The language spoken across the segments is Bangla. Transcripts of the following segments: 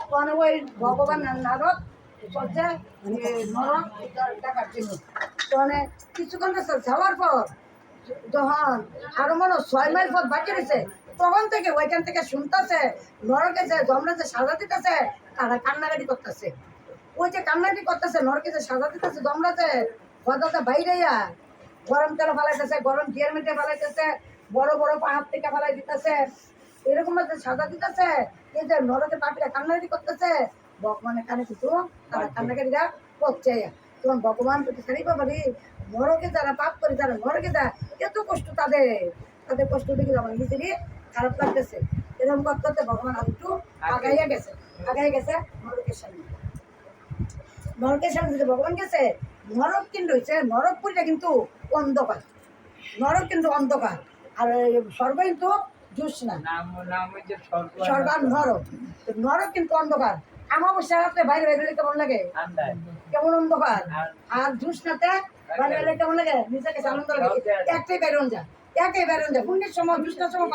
তখন ওই ভগবান নারদ চলছে নরক ডাকার জন্য তখন কিছুক্ষণ যাওয়ার পর যখন আরও মনে ছয় মাইল পথ বাকি রয়েছে, তখন থেকে ওইখান থেকে শুনতেছে, নরকে যে জমরা যে সাজা দিতেছে, তারা কান্নাকাটি করতেছে। ওই যে কান্নাকাটি করতেছে, নরকে যে সাজা দিতেছে জমরা যে হঠাৎ বাইরে গরম তেল ফালাইতেছে, গরম ঘিয়ের মেটে ফালাইতেছে, বড় বড় পাহাড় থেকে ফালাই দিতেছে এরকম যে সাজা দিতেছে এই যে নরকে পাপিরা কান্নাকাটি করতেছে ভগবানের কানে কিছু তারা কান্নাকাটিরা করছে। তখন ভগবান প্রতি সারি বাবারি নরকে যারা পাপ করে যারা নরকে যায় এত কষ্ট তাদের তাদের কষ্ট দেখে আমার নিজেরই খারাপ লাগতেছে। এরকম করতে করতে ভগবান আর একটু আগাইয়া গেছে আগাইয়া গেছে নরকের সামনে। নরকের সামনে যে ভগবান গেছে নরক কিন্তু হচ্ছে নরকপুরটা কিন্তু অন্ধকার। নরক কিন্তু অন্ধকার। আর স্বর্গ কিন্তু জ্যোৎস্না নাম নাম হচ্ছে স্বর্গ স্বর্গ আর নরক। নরক কিন্তু অন্ধকার। আমাবস্যা রাত্রে বাইরে বাইরে কেমন লাগে? কেমন অন্ধকার? আর জ্যোৎস্নাতে বাইরে বাইরে কেমন লাগে? নিজেকে আনন্দ লাগে। একটাই বেরোন যা বেরোন যা পুণ্যের সময় জ্যোৎস্নার সময়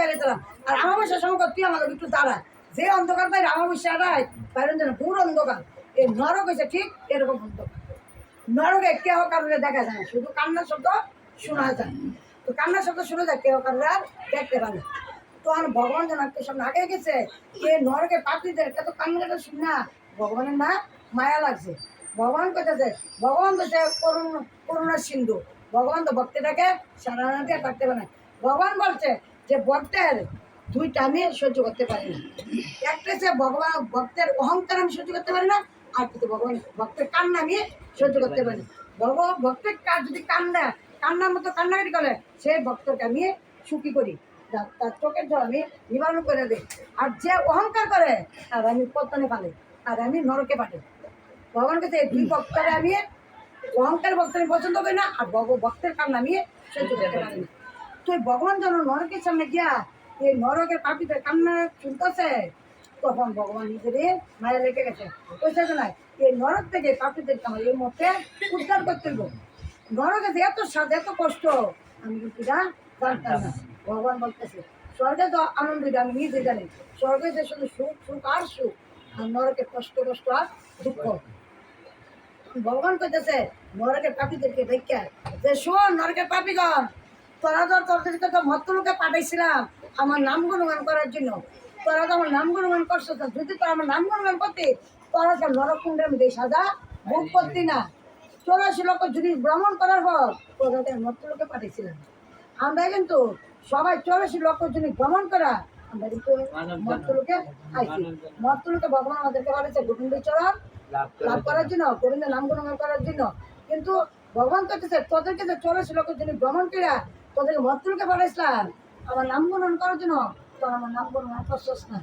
বেরিয়ে আর সময় তুই আমার একটু দাঁড়া। যে অন্ধকার বাইরে আমাবস্যা রায় বাইরন যেন পুরো অন্ধকার। এই নরক হয়েছে ঠিক এরকম অন্ধকার। নরকে কেহ কারণে দেখা যায় শুধু কান্নার শব্দ শোনা যায়। কান্নার শব্দ শুনে যায়, কেউ কারণে আর দেখতে পারে না। তখন ভগবান যেন সামনে আগে গেছে, এ নরকে পাপিদের এটা তো কান্নাটা শুন না। ভগবানের না, মায়া লাগছে। ভগবান কোথাছে ভগবান তো সে করুণ, করুণার সিন্ধু। ভগবান তো ভক্তটাকে সারা দিয়ে থাকতে পারে ভগবান বলছে যে, ভক্তের দুইটা আমি সহ্য করতে পারি না। একটা হচ্ছে ভগবান, ভক্তের অহংকার আমি সহ্য করতে পারি না, আর কিন্তু ভগবান, ভক্তের কান্না আমি সহ্য করতে পারি ভগবান, ভক্তের কাজ যদি কান্না কান্নার মতো কান্নাকাটি করে সেই ভক্তকে আমি সুখী করি। তার চোখের জল আমি নিবারণ করে দিই। আর যে অহংকার করে, তার আমি পতনে পালে আর আমি নরকে পাঠে ভগবান কাছে এই দুই ভক্তরে আমি অহংকার ভক্ত আমি পছন্দ করি না, আর ভক্তের কান্না আমি সহ্য করতে পারি না। তুই ভগবান যেন নরকের সামনে গিয়া এই নরকের পাপিদের কান্না শুনতেছে, তখন ভগবান নিজেরে মায়া লেগে গেছে। ওইটা তো নাই এই নরক থেকে পাপিদের আমার এই মতে উদ্ধার করতে হইব। নরকে যে এত স্বাদ, এত কষ্ট। আমি এটা জানতাম না ভগবান বলতেছে, স্বর্গে তো আনন্দ এটা আমি নিজে জানি। স্বর্গে যে শুধু সুখ সুখ আর সুখ, আর নরকে কষ্ট কষ্ট আর দুঃখ। ভগবান কইতেছে নরকের পাপীদেরকে দেখা যে শোন, নরকের পাপীগণ, তোরা তো তোদেরকে তো মত্তলোকে পাঠাইছিলাম আমার নাম গুণগান করার জন্য। তোরা তো আমার নাম গুণগান করছ যদি তোরা আমার নাম গুণগান করতি, তোরা তো নরক কুণ্ডের মধ্যে সাজা, ভোগ করতি না। চৌরাশি লক্ষ যদি ভ্রমণ করার পর তোরা তো মত্তলোকে পাঠিয়েছিলাম আমরা কিন্তু সবাই চৌরাশি লক্ষ যদি ভ্রমণ করা ভগবান আমাদেরকে লাভ করার জন্য নাম করার জন্য। কিন্তু ভগবান তোদেরকে ভ্রমণ পাঠাইছিলাম, আমার নাম গুণগান করার জন্য, তোর আমার নাম না।